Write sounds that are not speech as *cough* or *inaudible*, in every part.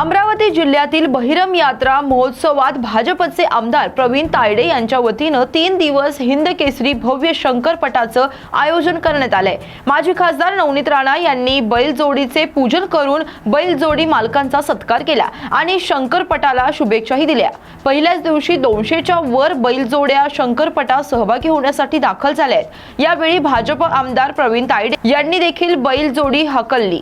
अमरावती जिल्ह्यातील बहिरम यात्रा महोत्सवात भाजपचे आमदार प्रवीण तायडे यांच्या वतीनं तीन दिवस हिंद केसरी भव्य शंकरपटाचं आयोजन करण्यात आलंय. माजी खासदार नवनीत राणा यांनी बैलजोडीचे पूजन करून बैलजोडी मालकांचा सत्कार केला आणि शंकरपटाला शुभेच्छाही दिल्या. पहिल्याच दिवशी दोनशेच्या वर बैलजोड्या शंकरपटात सहभागी होण्यासाठी दाखल झाल्या आहेत यावेळी भाजप आमदार प्रवीण तायडे यांनी देखील बैलजोडी हकलली.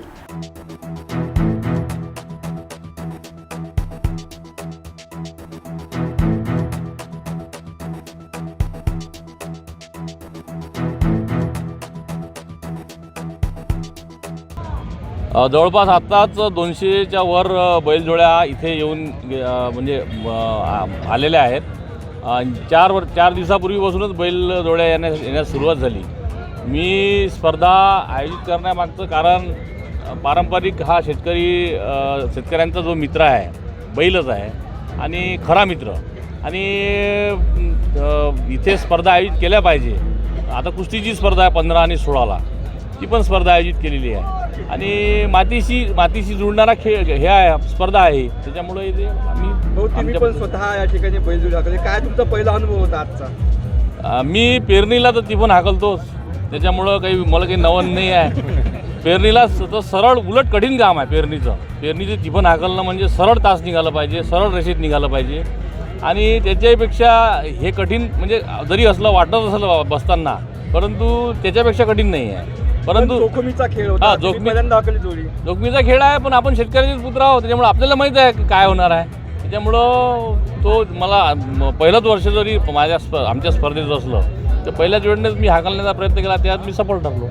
जवळपास आत्ताच दोनशेच्या वर बैलजोड्या इथे येऊन म्हणजे आलेल्या आहेत. चार वर चार दिवसापूर्वीपासूनच बैलजोड्या येण्यास येण्यास सुरुवात झाली. मी स्पर्धा आयोजित करण्यामागचं कारण पारंपरिक हा शेतकरी शेतकऱ्यांचा जो मित्र आहे बैलच आहे आणि खरा मित्र. आणि इथे स्पर्धा आयोजित केल्या पाहिजे. आता कुस्तीची स्पर्धा आहे पंधरा आणि सोळाला. ती पण स्पर्धा आयोजित केलेली आहे. आणि मातीशी मातीशी जुळणारा खेळ हे आहे स्पर्धा आहे. त्याच्यामुळे इथे आम्ही पण स्वतः या ठिकाणी बैलजोडी हाकलली काय तुमचा पहिला अनुभव होता आजचा? मी पेरणीला तर ती पण हाकलतोच त्याच्यामुळं काही मला काही नवन नाही आहे. *laughs* पेरणीला तर सरळ उलट कठीण काम आहे पेरणीचं. पेरणीचं टिफन हाकलणं म्हणजे सरळ तास निघालं पाहिजे सरळ रेषेत निघालं पाहिजे. आणि त्याच्यापेक्षा हे कठीण म्हणजे जरी असलं वाटत असलं बसताना परंतु त्याच्यापेक्षा कठीण नाही आहे. परंतु जोखमीचा खेळ हा, होता तुम्ही जोखमी- पहिल्यांदा जोडी. जोखमीचा खेळ आहे पण आपण शेतकऱ्याचेच पुत्र आहोत त्याच्यामुळे आपल्याला माहीत आहे की काय होणार आहे. त्याच्यामुळं तो मला म- पहिलंच वर्ष जरी माझ्या स्प आमच्या स्पर्धेत असलं तर पहिल्याच वेळेनेच मी हाकलण्याचा प्रयत्न केला त्यात मी सफल ठरलो.